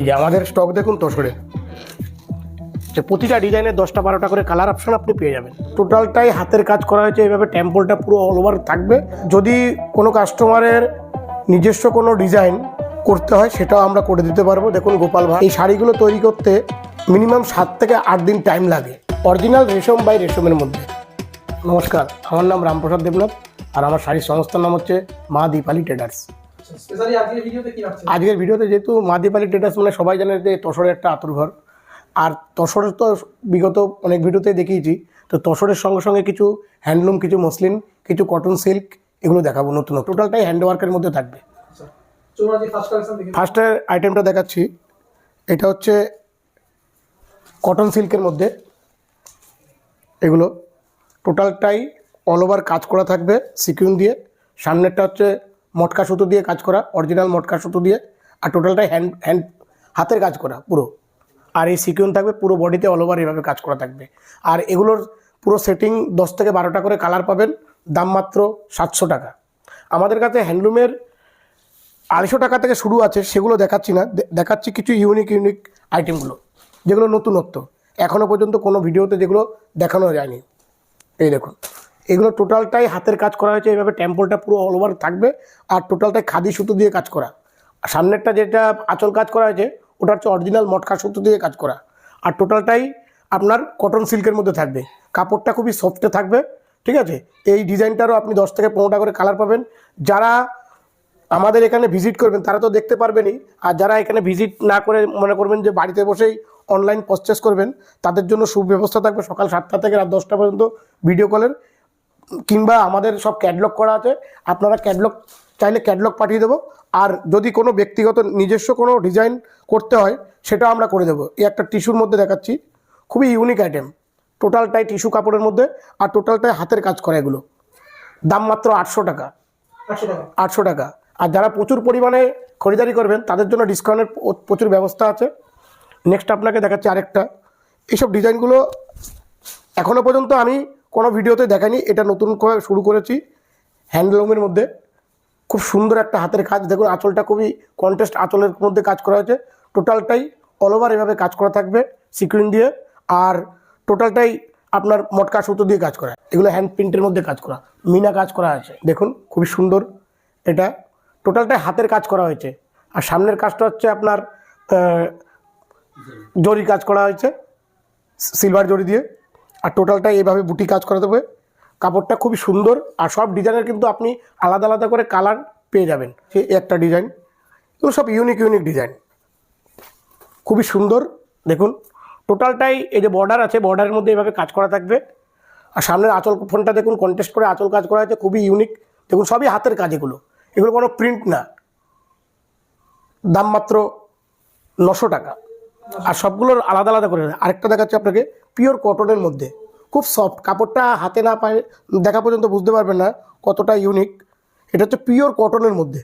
এই যে আমাদের স্টক দেখুন তোষরে যে প্রতিটা ডিজাইনের দশটা বারোটা করে কালার অপশন আপনি পেয়ে যাবেন। টোটালটাই হাতের কাজ করা হয়েছে এইভাবে টেম্পলটা পুরো অল ওভার থাকবে। যদি কোনো কাস্টমারের নিজস্ব কোনো ডিজাইন করতে হয়, সেটাও আমরা করে দিতে পারব। দেখুন গোপাল ভাই এই শাড়িগুলো তৈরি করতে মিনিমাম সাত থেকে আট দিন টাইম লাগে অরিজিনাল রেশম বাই রেশমের মধ্যে। নমস্কার, আমার নাম রামপ্রসাদ দেবনাথ, আর আমার শাড়ির সংস্থার নাম হচ্ছে মা দীপালি ট্রেডার্স আজকের ভিডিওতে যেহেতু মা দীপালি ট্রেডার্স মানে সবাই জানে যে তসরের একটা আতুর ঘর। আর তসরের তো বিগত অনেক ভিডিওতে দেখিয়েছি। তো তসরের সঙ্গে সঙ্গে কিছু হ্যান্ডলুম কিছু মসলিন কিছু কটন সিল্ক এগুলো দেখাবো নতুন টোটালটাই হ্যান্ডওয়ার্কের মধ্যে থাকবে। আচ্ছা ফার্স্টের আইটেমটা দেখাচ্ছি। এটা হচ্ছে কটন সিল্কের মধ্যে এগুলো। টোটালটাই অল ওভার কাজ করা থাকবে সিকুইন দিয়ে সামনেরটা হচ্ছে মটকা সুতো দিয়ে কাজ করা অরিজিনাল মটকা সুতো দিয়ে, আর টোটালটাই হ্যান্ড হ্যান্ড হাতের কাজ করা, পুরো। আর এই সিকিউন থাকবে, পুরো বডিতে অল ওভার এভাবে কাজ করা থাকবে। আর এগুলোর পুরো সেটিং দশ থেকে বারোটা করে কালার পাবেন, দাম মাত্র সাতশো টাকা। আমাদের কাছে হ্যান্ডলুমের আড়াইশো টাকা থেকে শুরু আছে, সেগুলো দেখাচ্ছি না। দেখাচ্ছি কিছু ইউনিক ইউনিক আইটেমগুলো যেগুলো নতুনত্ব। এখনও পর্যন্ত কোনো ভিডিওতে যেগুলো দেখানো যায়নি। এই দেখুন। এগুলো টোটালটাই হাতের কাজ করা হয়েছে, এইভাবে টেম্পলটা পুরো অল ওভার থাকবে আর টোটালটাই খাদি সুতো দিয়ে কাজ করা। আর সামনেরটা যেটা আঁচল কাজ করা হয়েছে, ওটা হচ্ছে অরিজিনাল মটকা সুতো দিয়ে কাজ করা। আর টোটালটাই আপনার কটন সিল্কের মধ্যে থাকবে। কাপড়টা খুবই সফটে থাকবে, ঠিক আছে? এই ডিজাইনটারও আপনি দশ থেকে পনেরোটা করে কালার পাবেন। যারা আমাদের এখানে ভিজিট করবেন, তারা তো দেখতে পারবেনই। আর যারা এখানে ভিজিট না করে মনে করবেন যে বাড়িতে বসেই অনলাইন পারচেস করবেন, তাদের জন্য সুব্যবস্থা থাকবে সকাল সাতটা থেকে রাত দশটা পর্যন্ত ভিডিও কলের কিংবা আমাদের সব ক্যাটলগ করা আছে আপনারা ক্যাটলগ চাইলে ক্যাটলগ পাঠিয়ে দেবো। আর যদি কোনো ব্যক্তিগত নিজস্ব কোনো ডিজাইন করতে হয় সেটাও আমরা করে দেবো। এই একটা টিস্যুর মধ্যে দেখাচ্ছি। খুবই ইউনিক আইটেম টোটালটাই টিস্যু কাপড়ের মধ্যে আর টোটালটাই হাতের কাজ করা এগুলো। দাম মাত্র আটশো টাকা। আটশো টাকা। আর যারা প্রচুর পরিমাণে খরিদারি করবেন তাদের জন্য ডিসকাউন্টের প্রচুর ব্যবস্থা আছে। নেক্সট আপনাকে দেখাচ্ছি আরেকটা। এইসব ডিজাইনগুলো এখনও পর্যন্ত আমি কোনো ভিডিওতে দেখাইনি এটা নতুন করে শুরু করেছি হ্যান্ডলুমের মধ্যে। খুব সুন্দর একটা হাতের কাজ। দেখুন, আঁচলটা খুবই কন্টেস্ট আঁচলের মধ্যে কাজ করা হয়েছে। টোটালটাই অল ওভার এভাবে কাজ করা থাকবে সিকুইন দিয়ে। আর টোটালটাই আপনার মটকা সুতো দিয়ে কাজ করা। এগুলো হ্যান্ড প্রিন্টের মধ্যে কাজ করা। মিনা কাজ করা আছে। দেখুন, খুবই সুন্দর এটা। টোটালটাই হাতের কাজ করা হয়েছে। আর সামনের কাজটা হচ্ছে আপনার জরি কাজ করা হয়েছে সিলভার জরি দিয়ে। আর টোটালটা এইভাবে বুটি কাজ করা দেবে কাপড়টা খুবই সুন্দর আর সব ডিজাইনের কিন্তু আপনি আলাদা আলাদা করে কালার পেয়ে যাবেন। সে একটা ডিজাইন, এগুলো সব ইউনিক ইউনিক ডিজাইন। খুবই সুন্দর, দেখুন। টোটালটাই এই যে বর্ডার আছে বর্ডারের মধ্যে এভাবে কাজ করা থাকবে। আর সামনের আঁচল ফোনটা দেখুন কন্টেস্ট করে আঁচল কাজ করা আছে খুবই ইউনিক দেখুন, সবই হাতের কাজ এগুলো। এগুলো কোনো প্রিন্ট না। দাম মাত্র নশো টাকা। আর সবগুলোর আলাদা আলাদা করে আরেকটা দেখাচ্ছি আপনাকে পিওর কটনের মধ্যে। খুব সফট কাপড়টা হাতে না পায়ে, দেখা পর্যন্ত বুঝতে পারবেন না কতটা ইউনিক এটা হচ্ছে পিওর কটনের মধ্যে।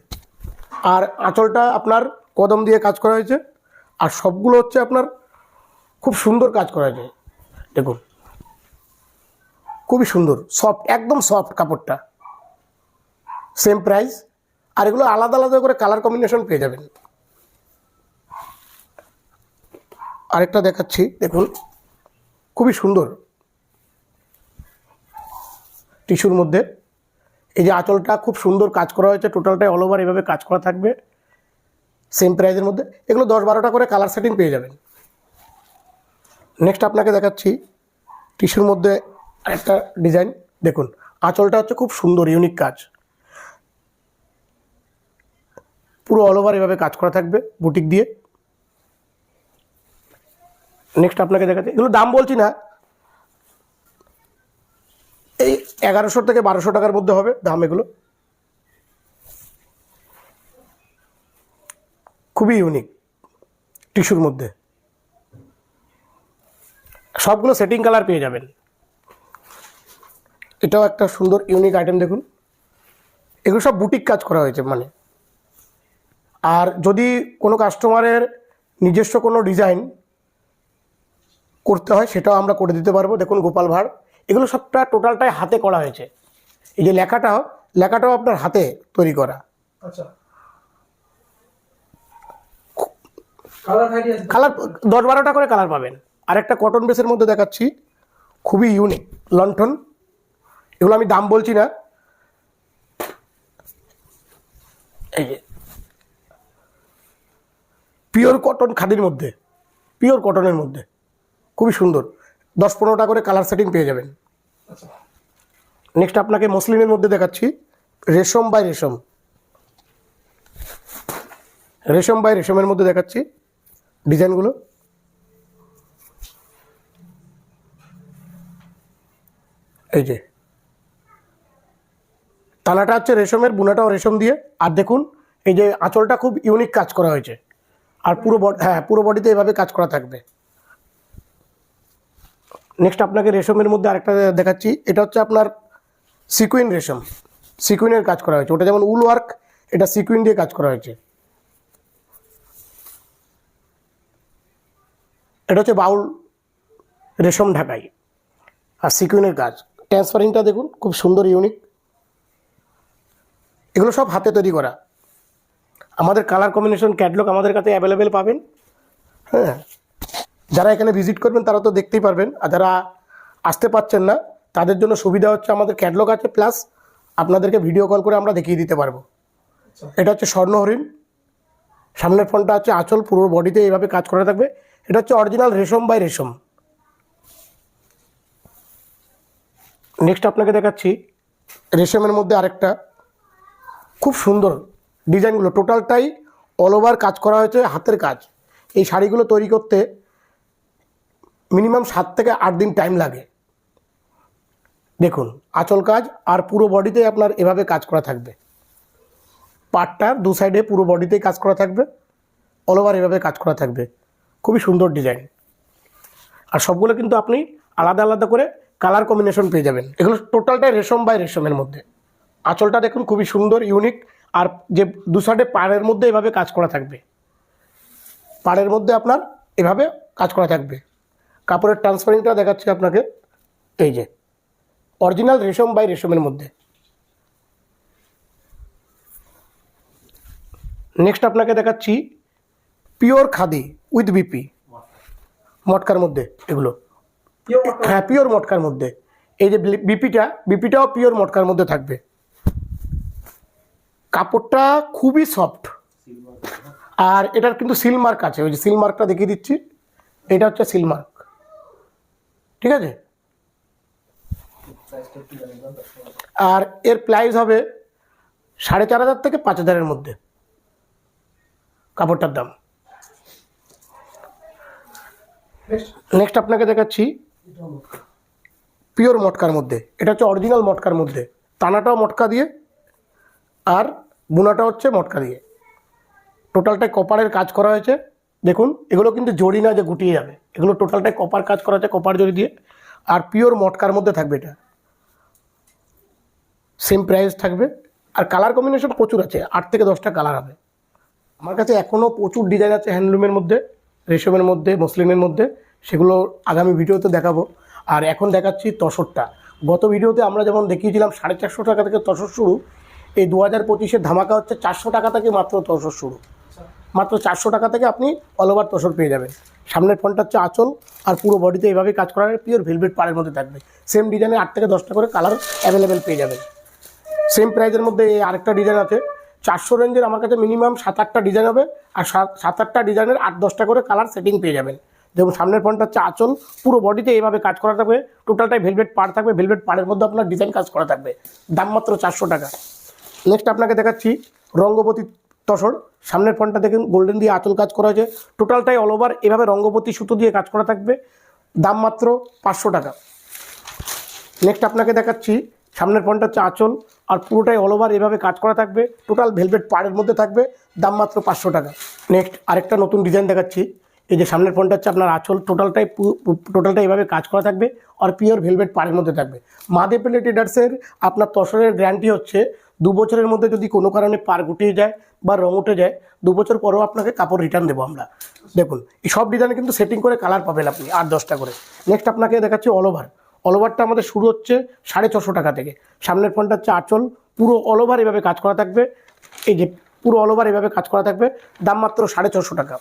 আর আঁচলটা আপনার কদম দিয়ে কাজ করা হয়েছে। আর সবগুলো হচ্ছে আপনার খুব সুন্দর কাজ করা হয়েছে। দেখুন, খুবই সুন্দর সফট একদম সফট কাপড়টা। সেম প্রাইস আর এগুলো আলাদা আলাদা করে কালার কম্বিনেশন পেয়ে যাবেন। আরেকটা দেখাচ্ছি, দেখুন। খুবই সুন্দর টিস্যুর মধ্যে। এই যে আঁচলটা খুব সুন্দর কাজ করা হয়েছে, টোটালটাই অল ওভার এভাবে কাজ করা থাকবে সেম প্রাইজের মধ্যে। এগুলো দশ বারোটা করে কালার সেটিং পেয়ে যাবেন। নেক্সট আপনাকে দেখাচ্ছি টিস্যুর মধ্যে একটা ডিজাইন দেখুন, আঁচলটা হচ্ছে খুব সুন্দর ইউনিক কাজ। পুরো অল ওভার এভাবে কাজ করা থাকবে বুটিক দিয়ে। নেক্সট আপনাকে দেখাচ্ছি। এগুলো দাম বলছি না। এই এগারোশো থেকে বারোশো টাকার মধ্যে হবে দাম এগুলো। খুবই ইউনিক টিস্যুর মধ্যে। সবগুলো সেটিং কালার পেয়ে যাবেন। এটাও একটা সুন্দর ইউনিক আইটেম দেখুন। এগুলো সব বুটিক কাজ করা হয়েছে মানে। আর যদি কোনো কাস্টমারের নিজস্ব কোনো ডিজাইন করতে হয় সেটাও আমরা করে দিতে পারব। দেখুন গোপাল ভাঁড় এগুলো সবটা টোটালটাই হাতে করা হয়েছে। এই যে লেখাটাও লেখাটাও আপনার হাতে তৈরি করা। আচ্ছা। কালার দশ বারোটা করে কালার পাবেন। আর একটা কটন বেসের মধ্যে দেখাচ্ছি। খুবই ইউনিক লন্ঠন এগুলো আমি দাম বলছি না। এই যে পিওর কটন খাদির মধ্যে পিওর কটনের মধ্যে। খুবই সুন্দর। দশ পনেরোটা করে কালার সেটিং পেয়ে যাবেন। আচ্ছা। নেক্সট আপনাকে মসলিনের মধ্যে দেখাচ্ছি। রেশম বাই রেশম। রেশম বাই রেশমের মধ্যে দেখাচ্ছি ডিজাইনগুলো। এই যে। তালাটা হচ্ছে রেশমের বুনাটাও রেশম দিয়ে। আর দেখুন এই যে আঁচলটা খুব ইউনিক কাজ করা হয়েছে। আর পুরো হ্যাঁ পুরো বডিতে এভাবে কাজ করা থাকবে। নেক্সট আপনাকে রেশমের মধ্যে আরেকটা দেখাচ্ছি। এটা হচ্ছে আপনার সিকুইন রেশম। সিকুইনের কাজ করা হয়েছে। ওটা যেমন উল ওয়ার্ক এটা সিকুইন দিয়ে কাজ করা হয়েছে। এটা হচ্ছে বাউল রেশম ঢাকাই। আর সিকুইনের কাজ। ট্রান্সফারিংটা দেখুন, খুব সুন্দর ইউনিক এগুলো সব হাতে তৈরি করা। আমাদের কালার কম্বিনেশন ক্যাটলগ আমাদের কাছে অ্যাভেলেবেল পাবেন। হ্যাঁ। যারা এখানে ভিজিট করবেন তারা তো দেখতেই পারবেন। আর যারা আসতে পারছেন না তাদের জন্য সুবিধা হচ্ছে আমাদের ক্যাটলগ আছে প্লাস আপনাদেরকে ভিডিও কল করে আমরা দেখিয়ে দিতে পারব। আচ্ছা। এটা হচ্ছে স্বর্ণ হরিণ। সামনের ফোনটা হচ্ছে আঁচল পুরো বডিতে এইভাবে কাজ করা থাকবে। এটা হচ্ছে অরিজিনাল রেশম বাই রেশম। নেক্সট আপনাকে দেখাচ্ছি রেশমের মধ্যে আরেকটা। খুব সুন্দর ডিজাইনগুলো টোটালটাই অল ওভার কাজ করা হয়েছে হাতের কাজ। এই শাড়িগুলো তৈরি করতে মিনিমাম সাত থেকে আট দিন টাইম লাগে। দেখুন, আঁচল কাজ আর পুরো বডিতে আপনার এভাবে কাজ করা থাকবে। পাটটার দু সাইডে পুরো বডিতেই কাজ করা থাকবে। অল ওভার এভাবে কাজ করা থাকবে। খুবই সুন্দর ডিজাইন আর সবগুলো কিন্তু আপনি আলাদা আলাদা করে কালার কম্বিনেশন পেয়ে যাবেন। এগুলো টোটালটাই রেশম বাই রেশমের মধ্যে। আঁচলটা দেখুন খুবই সুন্দর ইউনিক আর যে দু সাইডে পাড়ের মধ্যে এভাবে কাজ করা থাকবে। পাড়ের মধ্যে আপনার এভাবে কাজ করা থাকবে। কাপড়ের ট্রান্সফারিংটা দেখাচ্ছি আপনাকে। এই যে অরিজিনাল রেশম বাই রেশমের মধ্যে। নেক্সট আপনাকে দেখাচ্ছি পিওর খাদি উইথ বিপি মটকার মধ্যে এগুলো। হ্যাঁ পিওর মটকার মধ্যে। এই যে বিপিটা বিপিটাও পিওর মটকার মধ্যে থাকবে। কাপড়টা খুবই সফট আর এটার কিন্তু সিল মার্ক আছে। ওই যে সিল মার্কটা দেখিয়ে দিচ্ছি। এটা হচ্ছে সিল মার্ক ঠিক আছে? আর এর প্রাইস হবে সাড়ে চার হাজার থেকে পাঁচ হাজারের মধ্যে। কাপড়টার দাম। নেক্সট আপনাকে দেখাচ্ছি পিওর মটকার মধ্যে। এটা হচ্ছে অরিজিনাল মটকার মধ্যে। টানাটাও মটকা দিয়ে আর বোনাটা হচ্ছে মটকা দিয়ে। টোটালটাই কপারের কাজ করা হয়েছে। দেখুন, এগুলো কিন্তু জড়ি না, যে গুটিয়ে যাবে। এগুলো টোটালটাই কপার কাজ করা হয়েছে কপার জড়ি দিয়ে। আর পিওর মটকার মধ্যে থাকবে এটা। সেম প্রাইস থাকবে। আর কালার কম্বিনেশন প্রচুর আছে, আট থেকে দশটা কালার হবে। আমার কাছে এখনও প্রচুর ডিজাইন আছে হ্যান্ডলুমের মধ্যে রেশমের মধ্যে মসলিনের মধ্যে। সেগুলো আগামী ভিডিওতে দেখাবো। আর এখন দেখাচ্ছি তসরটা। গত ভিডিওতে আমরা যেমন দেখিয়েছিলাম সাড়ে চারশো টাকা থেকে তসর শুরু, এই দু হাজার পঁচিশের ধামাকা হচ্ছে চারশো টাকা থেকে মাত্র তসর শুরু। মাত্র চারশো টাকা থেকে আপনি অল ওভার তসর পেয়ে যাবেন। সামনের ফোনটা হচ্ছে আঁচল, আর পুরো বডিতে এইভাবে কাজ করার পিওর ভেলভেট পাড়ের মধ্যে থাকবে। সেম ডিজাইনে আট থেকে দশটা করে কালার অ্যাভেলেবেল পেয়ে যাবেন। সেম প্রাইজের মধ্যে এই আরেকটা ডিজাইন আছে। চারশো রেঞ্জের আমার কাছে মিনিমাম সাত আটটা ডিজাইন হবে, আর সাত সাত আটটা ডিজাইনের আট দশটা করে কালার সেটিং পেয়ে যাবেন। যেমন সামনের ফোনটা হচ্ছে আঁচল, পুরো বডিতে এইভাবে কাজ করা থাকবে টোটালটাই ভেলভেট পাড় থাকবে ভেলভেট পাড়ের মধ্যে আপনার ডিজাইন কাজ করা থাকবে। দাম মাত্র চারশো টাকা। নেক্সট আপনাকে দেখাচ্ছি রঙ্গপতি তসর সামনের ফোনটা দেখুন গোল্ডেন দিয়ে আঁচল কাজ করা হয়েছে। টোটালটাই অল ওভার এভাবে রঙ্গপতি সুতো দিয়ে কাজ করা থাকবে। দাম মাত্র পাঁচশো টাকা। নেক্সট আপনাকে দেখাচ্ছি, সামনের ফোনটা হচ্ছে আঁচল, আর পুরোটাই অল ওভার এভাবে কাজ করা থাকবে। টোটাল ভেলভেট পাড়ের মধ্যে থাকবে, দাম মাত্র পাঁচশো টাকা। নেক্সট আরেকটা নতুন ডিজাইন দেখাচ্ছি। এই যে সামনের ফোনটা হচ্ছে আপনার আঁচল টোটালটাই টোটালটাই এভাবে কাজ করা থাকবে, আর পিওর ভেলভেট পাড়ের মধ্যে থাকবে। মাদে পেলে ট্রেডার্সের আপনার তসরের গ্যারান্টি হচ্ছে, দু বছরের মধ্যে যদি কোনো কারণে পার গুটিয়ে যায় বা রং উঠে যায়, দু বছর পরেও আপনাকে কাপড় রিটার্ন দেবো আমরা। দেখুন, এই সব ডিজাইনে কিন্তু সেটিং করে কালার পাবেন আপনি আট, দশটা করে। নেক্সট আপনাকে দেখাচ্ছি অল ওভার অল ওভারটা আমাদের শুরু হচ্ছে সাড়ে ছশো টাকা থেকে। সামনের ফোনটা হচ্ছে আঁচল। পুরো অল ওভার এভাবে কাজ করা থাকবে। এই যে পুরো অল ওভার এভাবে কাজ করা থাকবে। দাম মাত্র সাড়ে ছশো টাকা।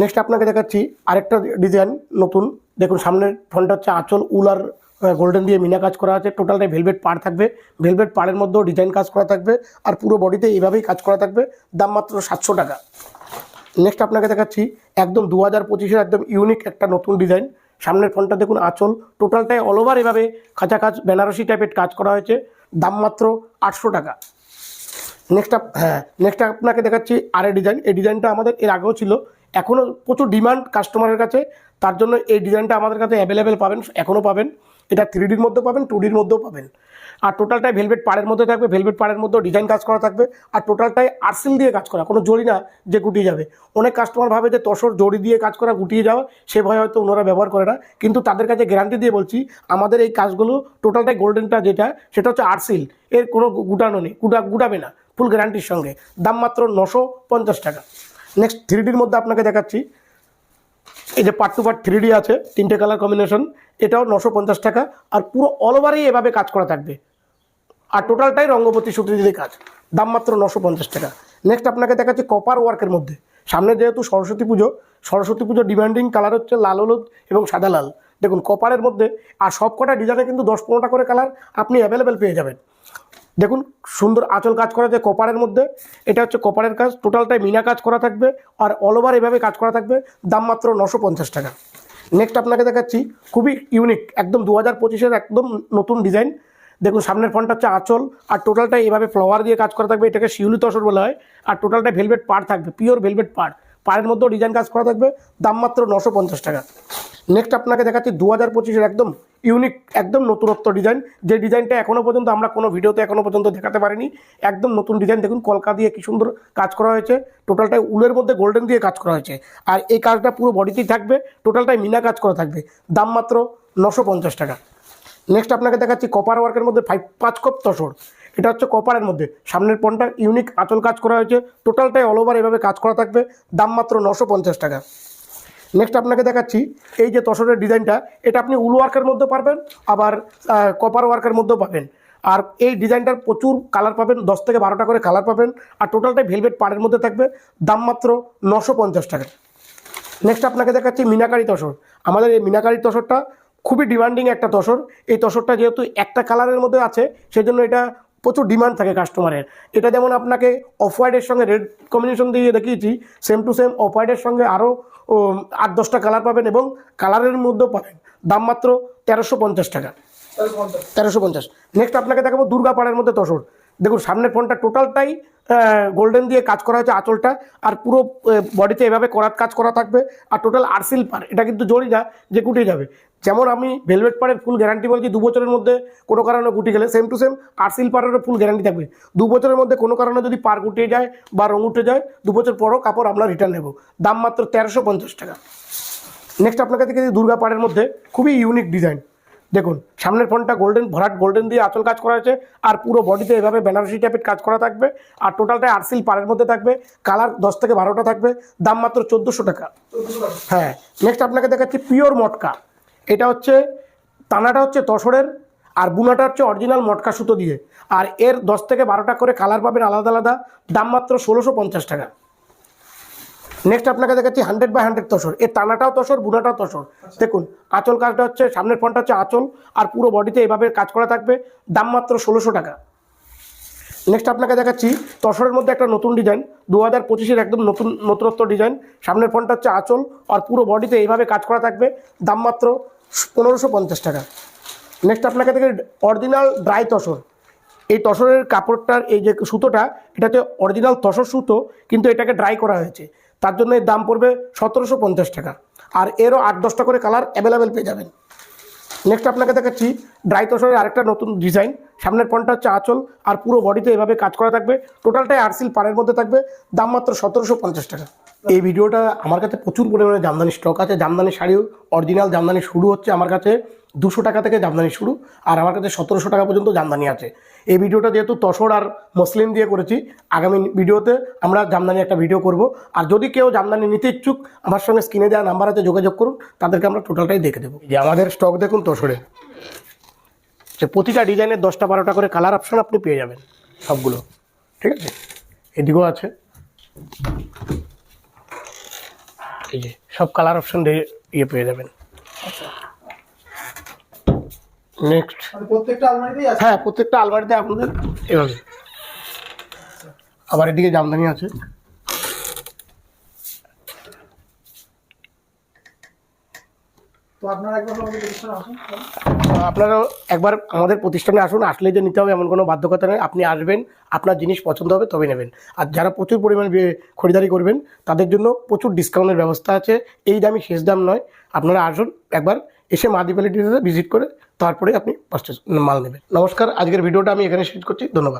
নেক্সট আপনাকে দেখাচ্ছি আরেকটা ডিজাইন নতুন। দেখুন, সামনের ফোনটা হচ্ছে আঁচল, উল আর গোল্ডেন দিয়ে মিনা কাজ করা আছে টোটালটাই ভেলভেট পাড় থাকবে। ভেলভেট পাড়ের মধ্যেও ডিজাইন কাজ করা থাকবে আর পুরো বডিতে এইভাবেই কাজ করা থাকবে। দাম মাত্র সাতশো টাকা। নেক্সট আপনাকে দেখাচ্ছি, একদম দু হাজার পঁচিশের একদম ইউনিক একটা নতুন ডিজাইন সামনের ফোনটা দেখুন, আঁচল। টোটালটাই অল ওভার এভাবে খাঁচা কাজ বেনারসি টাইপের কাজ করা হয়েছে। দাম মাত্র আটশো টাকা। নেক্সট আপ হ্যাঁ নেক্সট আপনাকে দেখাচ্ছি আর ডিজাইন এই ডিজাইনটা আমাদের এর আগেও ছিল। এখনও প্রচুর ডিমান্ড কাস্টমারের কাছে। তার জন্য এই ডিজাইনটা আমাদের কাছে অ্যাভেলেবেল পাবেন এখনও পাবেন। এটা থ্রি ডির মধ্যেও পাবেন টু ডির মধ্যেও পাবেন। আর টোটালটাই ভেলভেট পাড়ের মধ্যে থাকবে ভেলভেট পাড়ের মধ্যেও ডিজাইন কাজ করা থাকবে, আর টোটালটাই আর্সিল দিয়ে কাজ করা, কোনো জড়ি না যে গুটিয়ে যাবে। অনেক কাস্টমার ভাবে যে তসর জড়ি দিয়ে কাজ করা গুটিয়ে যাওয়া, সে ভয় হয়তো ওনারা ব্যবহার করে না। কিন্তু তাদের কাছে গ্যারান্টি দিয়ে বলছি, আমাদের এই কাজগুলো টোটালটাই গোল্ডেনটা যেটা, সেটা হচ্ছে আর্সিল এর কোনো গুটানো নেই, গুটা গুটাবে না ফুল গ্যারান্টির সঙ্গে। দাম মাত্র নশো পঞ্চাশ টাকা। নেক্সট থ্রি ডির মধ্যে আপনাকে দেখাচ্ছি এই যে পার্ট টু পার্ট থ্রি আছে, তিনটে কালার কম্বিনেশন এটাও নশো পঞ্চাশ টাকা, আর পুরো অল ওভারই এভাবে কাজ করা থাকবে। আর টোটালটাই রঙ্গপতি সুতি দিয়ে কাজ, দাম মাত্র নশো পঞ্চাশ টাকা। নেক্সট আপনাকে দেখাচ্ছি কপার ওয়ার্কের মধ্যে। সামনে যেহেতু সরস্বতী পুজো সরস্বতী পুজো ডিমান্ডিং কালার হচ্ছে লাল, হলুদ এবং সাদা লাল। দেখুন কপারের মধ্যে, আর সব কটা ডিজাইনে কিন্তু দশ পনেরোটা করে কালার আপনি অ্যাভেলেবেল পেয়ে যাবেন। দেখুন, সুন্দর আঁচল কাজ করা আছে কপারের মধ্যে, এটা হচ্ছে কপারের কাজ, টোটালটাই মিনা কাজ করা থাকবে, আর অল ওভার এভাবে কাজ করা থাকবে, দাম মাত্র নশো পঞ্চাশ টাকা। নেক্সট আপনাকে দেখাচ্ছি, খুবই ইউনিক একদম দু হাজার পঁচিশের একদম নতুন ডিজাইন দেখুন, সামনের ফোনটা হচ্ছে আঁচল, আর টোটালটা এভাবে ফ্লাওয়ার দিয়ে কাজ করা থাকবে, এটাকে শিউলি তসর বলা হয়, আর টোটালটা ভেলভেট পাড় থাকবে পিওর ভেলভেট পাড়। পাড়ের মধ্যেও ডিজাইন কাজ করা থাকবে, দাম মাত্র নশো পঞ্চাশ টাকা। নেক্সট আপনাকে দেখাচ্ছি দু হাজার পঁচিশের একদম ইউনিক, একদম নতুনত্ব ডিজাইন। যে ডিজাইনটা এখনও পর্যন্ত আমরা কোনো ভিডিওতে এখনও পর্যন্ত দেখাতে পারিনি, একদম নতুন ডিজাইন। দেখুন, কলকা দিয়ে কি সুন্দর কাজ করা হয়েছে। টোটালটাই উলের মধ্যে গোল্ডেন দিয়ে কাজ করা হয়েছে। আর এই কাজটা পুরো বডিতেই থাকবে, টোটালটাই মিনা কাজ করা থাকবে। দাম মাত্র নশো পঞ্চাশ টাকা। নেক্সট আপনাকে দেখাচ্ছি কপার ওয়ার্কের মধ্যে ফাইভ পাঁচ কপ তসর। এটা হচ্ছে কপারের মধ্যে। সামনের পনটা ইউনিক আঁচল কাজ করা হয়েছে। টোটালটাই অল ওভার এভাবে কাজ করা থাকবে। দাম মাত্র নশো পঞ্চাশ টাকা। নেক্সট আপনাকে দেখাচ্ছি, এই যে তসরের ডিজাইনটা, এটা আপনি উল ওয়ার্কের মধ্যে পারবেন, আবার কপার ওয়ার্কের মধ্যেও পাবেন। আর এই ডিজাইনটার প্রচুর কালার পাবেন, দশ থেকে বারোটা করে কালার পাবেন, আর টোটালটাই ভেলভেট পাড়ের মধ্যে থাকবে, দাম মাত্র নশো পঞ্চাশ টাকা। নেক্সট আপনাকে দেখাচ্ছি মিনাকারি তসর। আমাদের এই মিনাকারি তসরটা খুবই ডিমান্ডিং একটা তসর। এই তসরটা যেহেতু একটা কালারের মধ্যে আছে সেই জন্য এটা প্রচুর ডিমান্ড থাকে কাস্টমারের এটা যেমন আপনাকে অফ হোয়াইটের সঙ্গে রেড কম্বিনেশন দিয়ে দেখিয়েছি সেম টু সেম অফ হোয়াইটের সঙ্গে আরও আট দশটা কালার পাবেন এবং কালারের মধ্যেও পাবেন। দাম মাত্র তেরোশো পঞ্চাশ টাকা। তেরোশো পঞ্চাশ। নেক্সট আপনাকে দেখাবো দুর্গাপাড়ের মধ্যে তসর। দেখুন সামনের ফোনটা টোটালটাই গোল্ডেন দিয়ে কাজ করা হয়েছে আঁচলটা, আর পুরো বডিতে এভাবে করার কাজ করা থাকবে, আর টোটাল আরসিল পার এটা কিন্তু জড়ি না, যে গুটে যাবে। যেমন আমি ভেলভেট পাড়ের ফুল গ্যারান্টি বলছি, দু বছরের মধ্যে কোনো কারণে গুটি গেলে সেম টু সেম আরসিল পাড়েরও ফুল গ্যারান্টি থাকবে। দু বছরের মধ্যে কোনো কারণে যদি পার গুটিয়ে যায় বা রং উঠে যায়, দু বছর পরও কাপড় আমরা রিটার্ন নেব। দাম মাত্র তেরোশো পঞ্চাশ টাকা। নেক্সট আপনাকে দেখেছি দুর্গা পাড়ের মধ্যে খুবই ইউনিক ডিজাইন দেখুন, সামনের ফোনটা গোল্ডেন ভরাট গোল্ডেন দিয়ে আঁচল কাজ করা হয়েছে, আর পুরো বডিতে এভাবে বেনারসি টাইপের কাজ করা থাকবে, আর টোটালটাই আরসিল পাড়ের মধ্যে থাকবে কালার দশ থেকে বারোটা থাকবে, দাম মাত্র চোদ্দশো টাকা। হ্যাঁ নেক্সট আপনাকে দেখাচ্ছি পিওর মটকা এটা হচ্ছে, তানাটা হচ্ছে তসরের, আর বুনাটা হচ্ছে অরিজিনাল মটকা সুতো দিয়ে, আর এর দশ থেকে বারোটা করে কালার পাবেন আলাদা আলাদা, দাম মাত্র ষোলোশো পঞ্চাশ টাকা। নেক্সট আপনাকে দেখাচ্ছি হান্ড্রেড বাই হান্ড্রেড তসর। এর টানাটাও তসর, বুনাটাও তসর। দেখুন, আঁচল কাজটা হচ্ছে, সামনের ফোনটা হচ্ছে আঁচল, আর পুরো বডিতে এভাবে কাজ করা থাকবে, দাম মাত্র ষোলোশো টাকা। নেক্সট আপনাকে দেখাচ্ছি, তসরের মধ্যে একটা নতুন ডিজাইন দু হাজার পঁচিশের একদম নতুন, নতুনত্ব ডিজাইন সামনের ফোনটা হচ্ছে আঁচল, আর পুরো বডিতে এইভাবে কাজ করা থাকবে, দাম মাত্র পনেরোশো পঞ্চাশ টাকা। নেক্সট আপনাকে দেখে অরিজিনাল ড্রাই তসর। এই তসরের কাপড়টার এই যে সুতোটা, এটাতে অরিজিনাল তসর সুতো, কিন্তু এটাকে ড্রাই করা হয়েছে। তার জন্য এর দাম পড়বে সতেরোশো পঞ্চাশ টাকা। আর এরও আট দশটা করে কালার অ্যাভেলেবেল পেয়ে যাবেন। নেক্সট আপনাকে দেখাচ্ছি ড্রাই তসরের আরেকটা নতুন ডিজাইন সামনের পনটা হচ্ছে আঁচল আর পুরো বডিতে এভাবে কাজ করা থাকবে। টোটালটাই আরসিল পাড়ের মধ্যে থাকবে। দাম মাত্র সতেরোশো পঞ্চাশ টাকা। এই ভিডিওটা আমার কাছে প্রচুর পরিমাণে জামদানি স্টক আছে। জামদানি শাড়িও অরিজিনাল জামদানি শুরু হচ্ছে আমার কাছে। দুশো টাকা থেকে জামদানি শুরু। আর আমার কাছে সতেরোশো টাকা পর্যন্ত জামদানি আছে। এই ভিডিওটা যেহেতু তসর আর মসলিন দিয়ে করেছি, আগামী ভিডিওতে আমরা জামদানি একটা ভিডিও করব। আর যদি কেউ জামদানি নিতে ইচ্ছুক, আমার সঙ্গে স্ক্রিনে দেওয়া নাম্বার আছে, যোগাযোগ করুন, তাদেরকে আমরা টোটালটাই দেখে দেবো। যে আমাদের স্টক দেখুন তসরে। যে প্রতিটা ডিজাইনের দশটা বারোটা করে কালার অপশন আপনি পেয়ে যাবেন, সবগুলো। ঠিক আছে? এদিকেও আছে। এই যে সব কালার অপশন ইয়ে পেয়ে যাবেন। আচ্ছা। নেক্সট মানে প্রত্যেকটা আলমারিতেই আছে? হ্যাঁ প্রত্যেকটা আলমারিতে আপনাদের এভাবে। আবার এদিকে জামদানি আছে। তো আপনারা একবার আমাদের প্রতিষ্ঠানে আসুন একবার আমাদের প্রতিষ্ঠানে আসুন আসলে যে নিতে হবে এমন কোনো বাধ্যকতা নেই। আপনি আসবেন আপনার জিনিস পছন্দ হবে তবে নেবেন। আর যারা প্রচুর পরিমাণে খরিদারি করবেন তাদের জন্য প্রচুর ডিসকাউন্টের ব্যবস্থা আছে। এই দামই শেষ দাম নয়। আপনারা আসুন একবার এসে মা দীপালি ভিজিট করে তারপরে আপনি purchase- মাল নেবেন। নমস্কার আজকের ভিডিওটা আমি এখানে শেষ করছি। ধন্যবাদ।